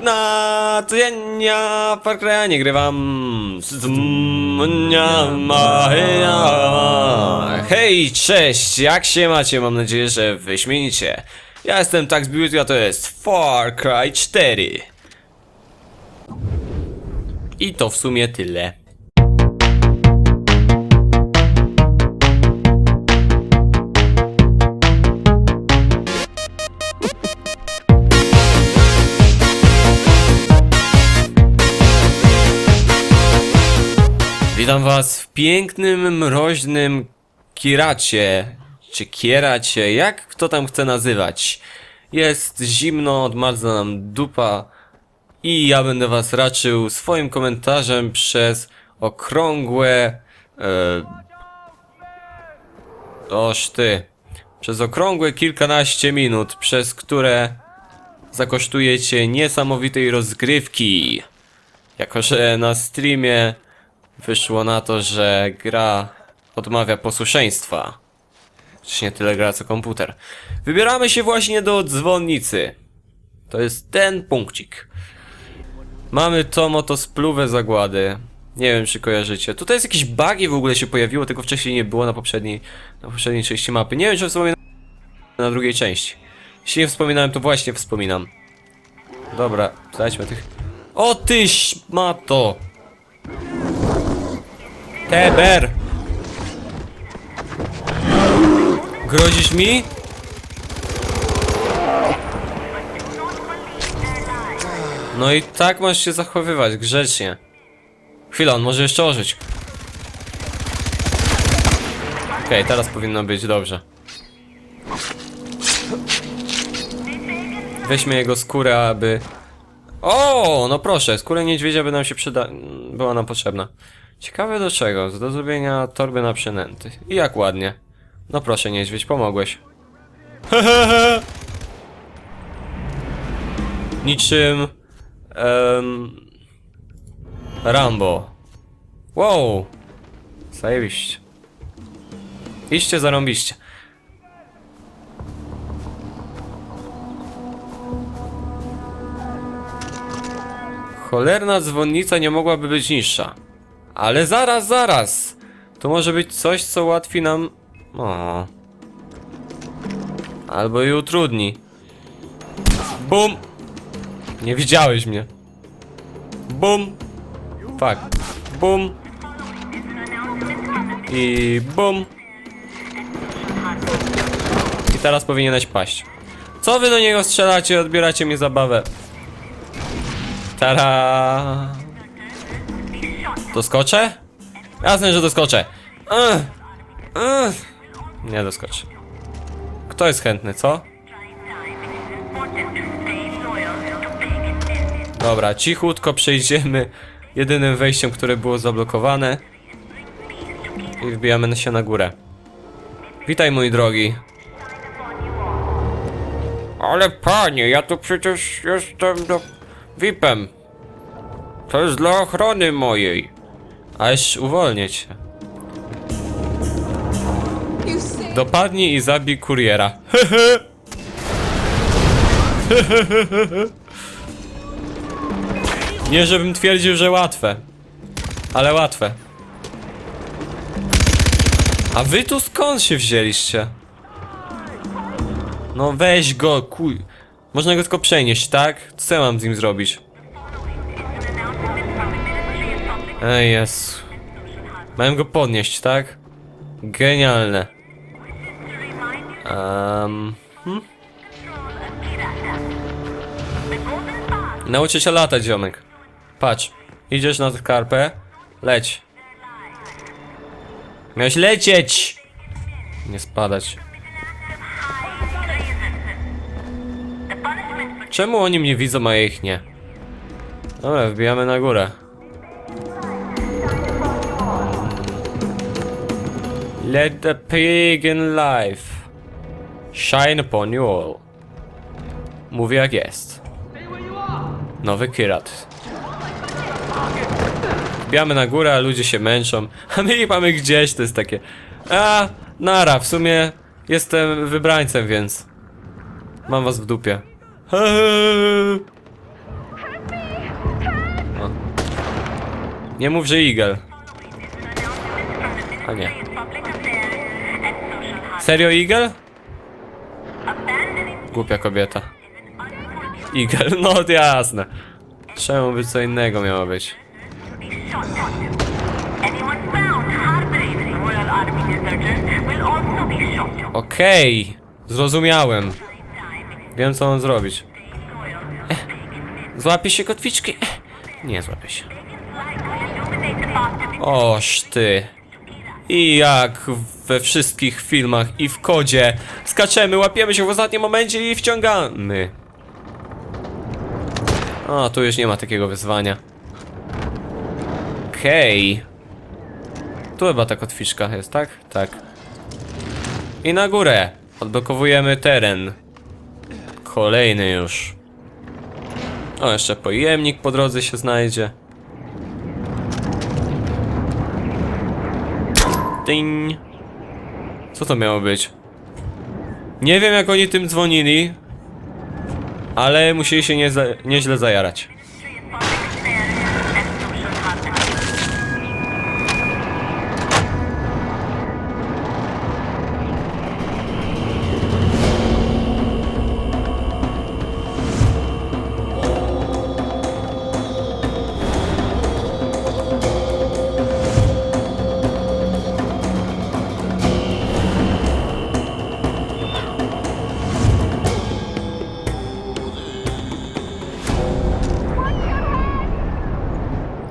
na codziennie Far Cry'a nie grywam. Maja. Hej, cześć, jak się macie? Mam nadzieję, że wyśmienicie. Ja jestem Tax Beauty, a to jest Far Cry 4. I to w sumie tyle. Witam was w pięknym, mroźnym Kiracie, czy Kieracie, jak kto tam chce nazywać. Jest zimno, odmarza nam dupa i ja będę was raczył swoim komentarzem przez okrągłe... E, oż ty. Przez okrągłe kilkanaście minut, przez które zakosztujecie niesamowitej rozgrywki. Jako, że na streamie wyszło na to, że gra odmawia posłuszeństwa. Czy nie tyle gra, co komputer. Wybieramy się właśnie do dzwonnicy. To jest ten punkcik. Mamy tą oto spluwę zagłady. Nie wiem, czy kojarzycie. Tutaj jest jakieś bugi w ogóle się pojawiło, tego wcześniej nie było na poprzedniej, na poprzedniej części mapy. Nie wiem, czy wspominałem na drugiej części. Jeśli nie wspominałem, to właśnie wspominam. Dobra, znajdźmy tych... O tyś, mato! Teber! Grozisz mi? No i tak masz się zachowywać, grzecznie. Chwila, on może jeszcze ożyć. Okej, teraz powinno być dobrze. Weźmy jego skórę, aby... O, no proszę, skóra niedźwiedzia by nam się przyda... była nam potrzebna. Ciekawe do czego? Do zrobienia torby na przynęty. I jak ładnie. No proszę, niedźwiedź, pomogłeś. Niczym... em, Rambo. Wow! Zajebiście. Iście zarąbiście. Cholerna dzwonnica nie mogłaby być niższa. Ale zaraz, zaraz! To może być coś, co ułatwi nam... O. Albo i utrudni. Bum! Nie widziałeś mnie. Bum! Fuck. Bum! I bum! I teraz powinieneś paść. Co wy do niego strzelacie? Odbieracie mi zabawę. Tara. Doskoczę? Jasne, że doskoczę. Ugh. Ugh. Nie doskoczę. Kto jest chętny, co? Dobra, cichutko przejdziemy jedynym wejściem, które było zablokowane. I wbijamy się na górę. Witaj, mój drogi. Ale panie, ja tu przecież jestem do... VIP-em. To jest dla ochrony mojej. Aż uwolnię cię. Dopadnij i zabij kuriera. Nie żebym twierdził, że łatwe. Ale łatwe. A wy tu skąd się wzięliście? No weź go, kuj. Można go tylko przenieść, tak? Co ja mam z nim zrobić? Ej, jest. Mają go podnieść, tak? Genialne. Um, hmm? Nauczę się latać, ziomek. Patrz. Idziesz na skarpę. Leć. Miałeś lecieć! Nie spadać. Czemu oni mnie widzą, a ich nie? Dobra, wbijamy na górę. Let the pagan life shine upon you all. Mówię jak jest. Nowy kirat. Biamy na górę, a ludzie się męczą. A my ich mamy gdzieś, to jest takie... A, nara, w sumie jestem wybrańcem, więc... Mam was w dupie. Nie mów, że igel. A nie. Serio Eagle? Głupia kobieta. Eagle, no jasne. Czemu by co innego miało być? Okej, zrozumiałem. Wiem co mam zrobić. Eh, Złapie się kotwiczki? Eh, nie złapie się. Oż ty. I jak we wszystkich filmach i w kodzie skaczemy, łapiemy się w ostatnim momencie i wciągamy. O, tu już nie ma takiego wyzwania. Okej. Tu chyba ta kotwiczka jest, tak? Tak. I na górę. Odblokowujemy teren. Kolejny już. O, jeszcze pojemnik po drodze się znajdzie. Co to miało być? Nie wiem jak oni tym dzwonili, ale musieli się nieźle, nieźle zajarać.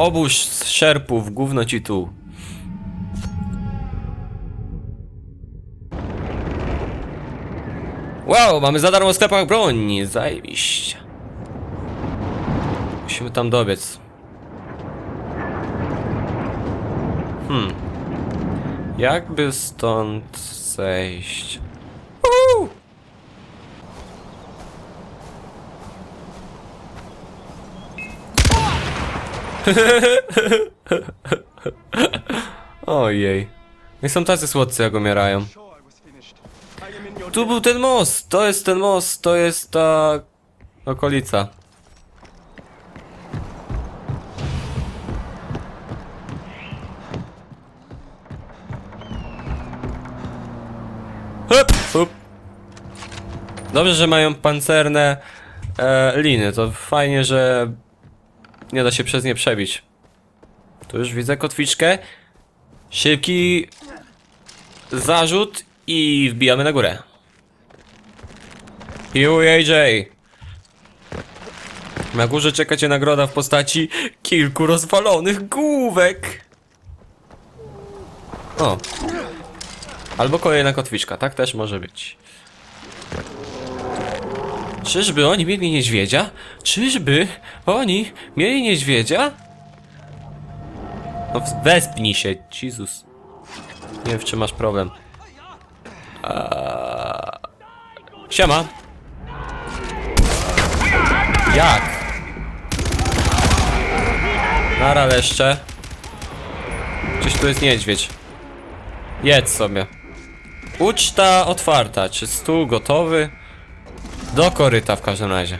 Obóz szerpów, gówno ci tu. Wow, mamy za darmo w sklepach broń, zajebiście. Musimy tam dobiec. Hmm. Jakby stąd zejść? Ojej. Nie są tacy słodcy, jak umierają. Tu był ten most, to jest ten most, to jest ta okolica. Hup, hup. Dobrze, że mają pancerne e, liny, to fajnie, że nie da się przez nie przebić. Tu już widzę kotwiczkę. Szybki zarzut i wbijamy na górę. Pił AJ. Na górze czeka cię nagroda w postaci kilku rozwalonych główek. O. Albo kolejna kotwiczka, tak też może być. Czyżby oni mieli niedźwiedzia? Czyżby oni mieli niedźwiedzia? No wespnij się, Jezus. Nie wiem, w czym masz problem. Eee... Siema. Jak? Nara leszcze. Gdzieś tu jest niedźwiedź. Jedz sobie. Uczta otwarta. Czy stół gotowy? Do koryta w każdym razie.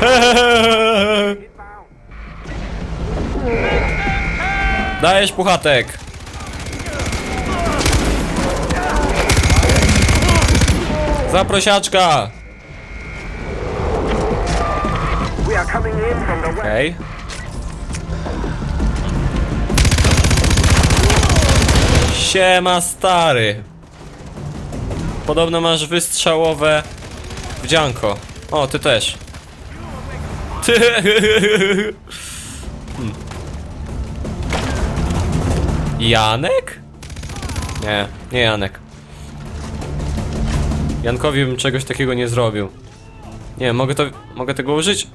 Dajesz puchatek. Zaprosiaczka. Okej. Siema stary. Podobno masz wystrzałowe wdzianko. O, ty też. Ty. Hmm. Janek? Nie, nie Janek. Jankowi bym czegoś takiego nie zrobił. Nie, mogę to. Mogę tego użyć?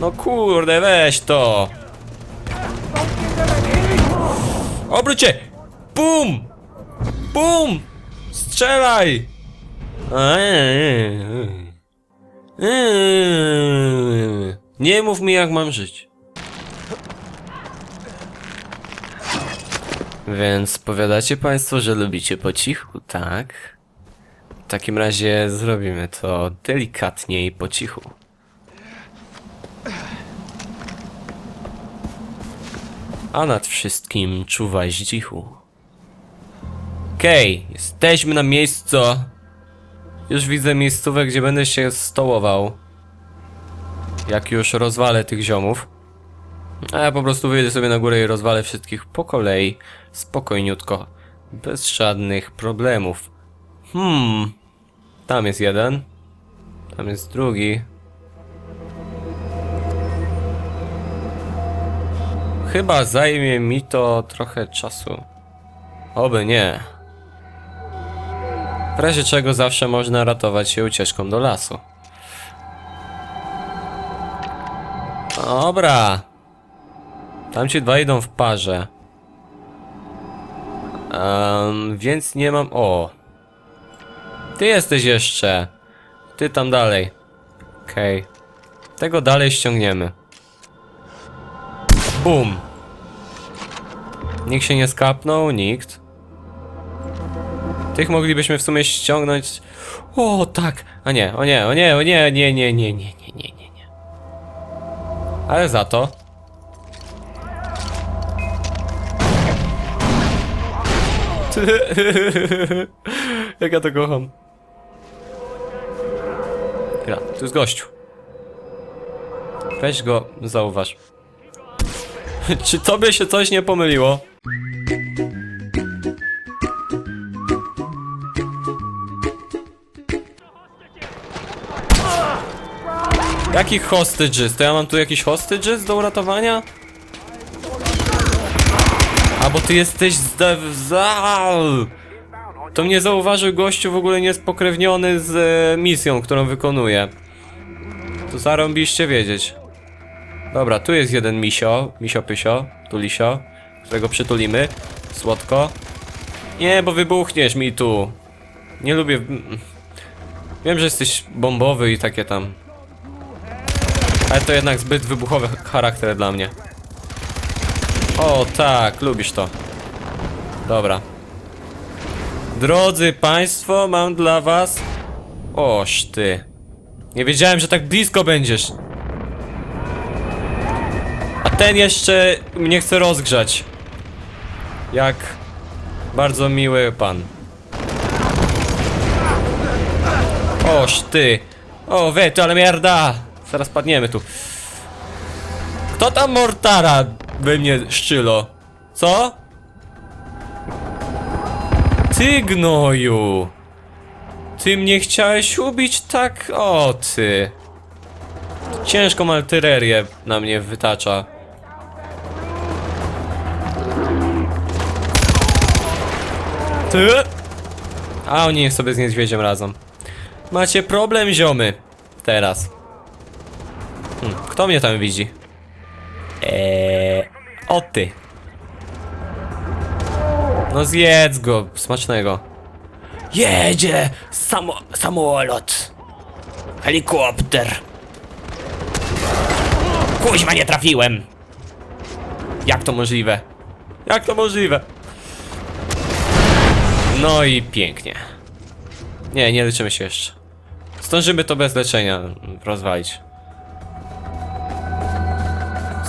No kurde, weź to! Obróć się! Bum! Bum! Strzelaj! Nie mów mi jak mam żyć. Więc powiadacie państwo, że lubicie po cichu, tak? W takim razie zrobimy to delikatnie i po cichu. A nad wszystkim czuwaj zdzichu. Okej, jesteśmy na miejscu. Już widzę miejscówę, gdzie będę się stołował. Jak już rozwalę tych ziomów. A ja po prostu wyjdę sobie na górę i rozwalę wszystkich po kolei. Spokojniutko. Bez żadnych problemów. Hmm. Tam jest jeden. Tam jest drugi. Chyba zajmie mi to trochę czasu. Oby nie. W razie czego zawsze można ratować się ucieczką do lasu. Dobra. Tamci dwa idą w parze. Em, więc nie mam. O. Ty jesteś jeszcze. Ty tam dalej. Okej. Tego dalej ściągniemy. Bum. Nikt się nie skapnął, nikt. Tych moglibyśmy w sumie ściągnąć. O, tak. A nie, o nie, o nie, o nie, nie, nie, nie, nie, nie, nie, nie, nie. Ale za to. Jak ja to kocham. Chwila, tu jest gościu. Weź go, zauważ. Czy tobie się coś nie pomyliło? Jakich hostages? To ja mam tu jakiś hostages do uratowania? A bo ty jesteś zda... za... To mnie zauważył gościu w ogóle niespokrewniony z e, misją, którą wykonuje. To zarąbiście wiedzieć. Dobra, tu jest jeden misio, misio pysio, tu lisio, którego przytulimy. Słodko. Nie, bo wybuchniesz mi tu. Nie lubię... Wiem, że jesteś bombowy i takie tam. Ale to jednak zbyt wybuchowy charakter dla mnie. O tak, lubisz to. Dobra. Drodzy Państwo, mam dla Was... Oż ty. Nie wiedziałem, że tak blisko będziesz. A ten jeszcze mnie chce rozgrzać. Jak bardzo miły pan. Oż ty. O, we, to ale mierda. Zaraz padniemy tu. Kto tam mortara we mnie szczylo? Co? Ty gnoju. Ty mnie chciałeś ubić tak? O ty. Ciężką artylerię na mnie wytacza. Ty? A oni sobie z niedźwiedziem razem. Macie problem, ziomy. Teraz. Hmm, kto mnie tam widzi? Eee, o ty. No zjedz go, smacznego. Jedzie samo, samolot. Helikopter. Kuźma, nie trafiłem. Jak to możliwe? Jak to możliwe? No i pięknie. Nie, nie leczymy się jeszcze. Zdążymy to bez leczenia rozwalić.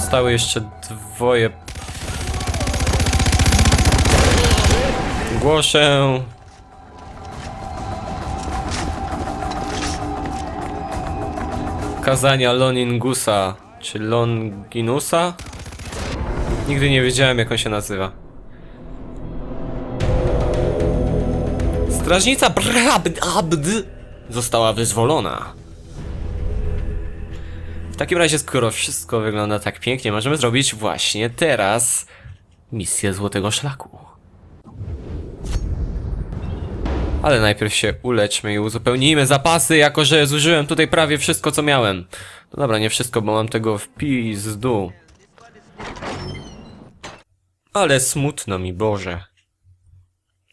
Stały jeszcze dwoje. Głoszę. Kazania Loningusa, czy Longinusa? Nigdy nie wiedziałem jak on się nazywa. Strażnica Brabd Abd została wyzwolona. W takim razie, skoro wszystko wygląda tak pięknie, możemy zrobić właśnie teraz misję Złotego Szlaku. Ale najpierw się uleczmy i uzupełnijmy zapasy, jako że zużyłem tutaj prawie wszystko, co miałem. No dobra, nie wszystko, bo mam tego w pizdu. Ale smutno mi, Boże.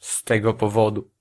Z tego powodu.